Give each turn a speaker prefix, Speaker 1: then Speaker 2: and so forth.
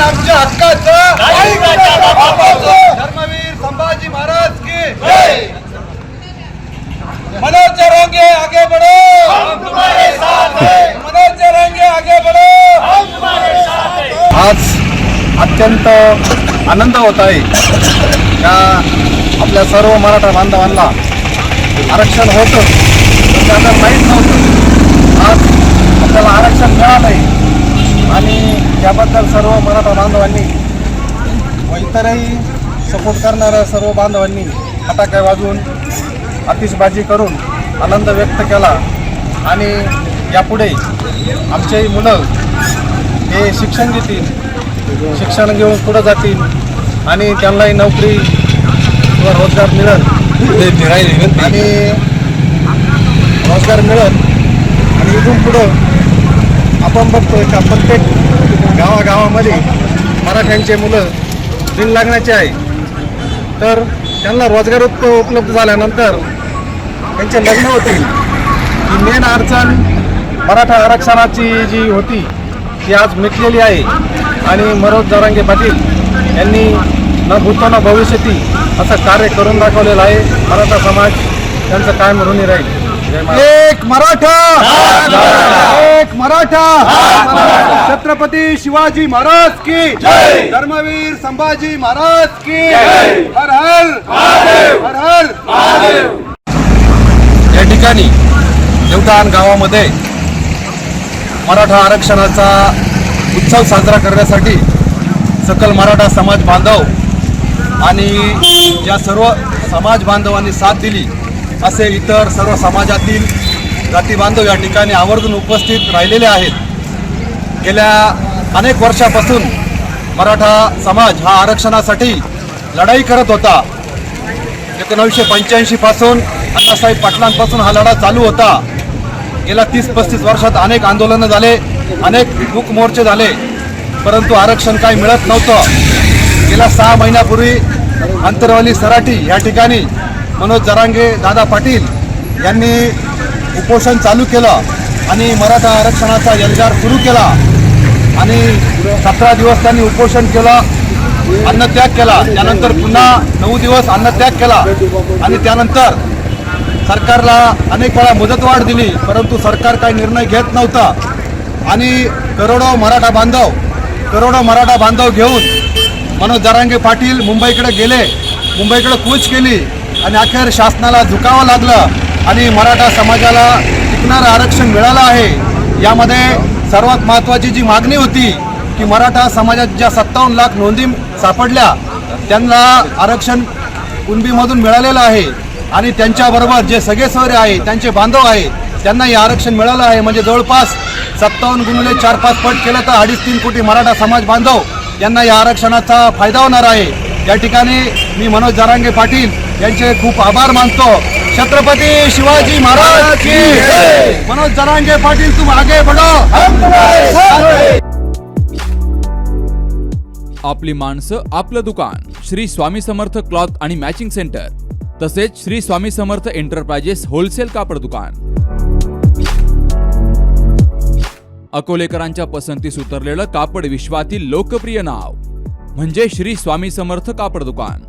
Speaker 1: आरक्षण आमच्या हक्काचं. धर्मवीर संभाजी महाराज की मनोज जरांगे आगे बढ़ो.
Speaker 2: हम तुम्हारे साथ हैं.
Speaker 1: मनोज जरांगे आगे बढ़ो.
Speaker 2: हम तुम्हारे साथ हैं.
Speaker 3: आज अत्यंत आनंद होत आहे. या आपल्या सर्व मराठा बांधवांना आरक्षण होतं. त्यांना माहीत नव्हतं. आज आपल्याला आरक्षण मिळालं आहे आणि त्याबद्दल सर्व मराठा बांधवांनी व इतरही सपोर्ट करणाऱ्या सर्व बांधवांनी फटाके वाजवून आतिषबाजी करून आनंद व्यक्त केला. आणि यापुढे आमच्याही मुलं हे शिक्षण घेतील शिक्षण घेऊन पुढं जातील आणि त्यांनाही नोकरी किंवा रोजगार मिळेल. आणि रोजगार मिळेल. आणि इथून पुढं आपण बघतोय का प्रत्येक गावागावामध्ये मराठ्यांचे मुलं दिन लागण्याचे आहे. तर त्यांना रोजगार उपलब्ध झाल्यानंतर त्यांचे लग्न होतील. ही मेन अडचण मराठा आरक्षणाची जी होती ती आज मिटलेली आहे. आणि मनोज जरांगे पाटील यांनी न भूतो न भविष्यती असं कार्य करून दाखवलेलं आहे. मराठा समाज त्यांचं कायम ऋणी राहील.
Speaker 1: एक मराठा! एक मराठा! छत्रपती शिवाजी महाराज की धर्मवीर संभाजी महाराज की हर हर! हर हर!
Speaker 3: या ठिकाणी देवठाण गावामध्ये मराठा आरक्षणाचा उत्सव साजरा करण्यासाठी सकल मराठा समाज बांधव आणि या सर्व समाज बांधवांनी साथ दिली असे इतर सर्व समाजातील जाती बांधव या ठिकाणी आवर्जून उपस्थित राहिलेले आहेत. गेल्या अनेक वर्षापासून मराठा समाज हा आरक्षणासाठी लढाई करत होता. एकोणावीसशे पंच्याऐंशीपासून अण्णासाहेब पाटलांपासून हा लढा चालू होता. गेल्या तीस पस्तीस वर्षात अनेक आंदोलनं झाले अनेक मूक मोर्चे झाले परंतु आरक्षण काही मिळत नव्हतं. गेल्या सहा महिन्यापूर्वी अंतरवाली सराठी या ठिकाणी मनोज जरांगे दादा पाटील यांनी उपोषण चालू केलं आणि मराठा आरक्षणाचा एल्गार सुरू केला आणि सतरा दिवस त्यांनी उपोषण केलं अन्नत्याग केला. त्यानंतर पुन्हा नऊ दिवस अन्नत्याग केला. आणि त्यानंतर सरकारला अनेक वेळा मुदतवाढ दिली परंतु सरकार काही निर्णय घेत नव्हता. आणि करोडो मराठा बांधव करोडो मराठा बांधव घेऊन मनोज जरांगे पाटील मुंबईकडे गेले. मुंबईकडे कूच केली. आणि अखेर शासनाला झुकावं लागलं आणि मराठा समाजाला टिकणारं आरक्षण मिळालं आहे. यामध्ये सर्वात महत्त्वाची जी मागणी होती की मराठा समाजात ज्या सत्तावन्न लाख नोंदी सापडल्या त्यांना आरक्षण कुणबीमधून मिळालेलं आहे. आणि त्यांच्याबरोबर जे सगळे सहरे आहे त्यांचे बांधव आहे त्यांना हे आरक्षण मिळालं आहे. म्हणजे जवळपास सत्तावन्न गुणले चार पाच पट केलं तर अडीच तीन कोटी मराठा समाज बांधव यांना या आरक्षणाचा फायदा होणार आहे. या ठिकाणी मी मनोज जारांगे पाटील यांचे खूप आभार मानतो. छत्रपती शिवाजी महाराज की मनोज जरांगे पाटील तुम आगे बढ़ो.
Speaker 4: आपली माणसं आपलं दुकान. श्री स्वामी समर्थ क्लॉथ आणि मॅचिंग सेंटर. तसेच श्री स्वामी समर्थ एंटरप्राइजेस होलसेल कापड दुकान. अकोलेकरांच्या पसंतीस उतरलेलं कापड विश्वातील लोकप्रिय नाव. म्हणजे श्री स्वामी समर्थ कापड दुकान.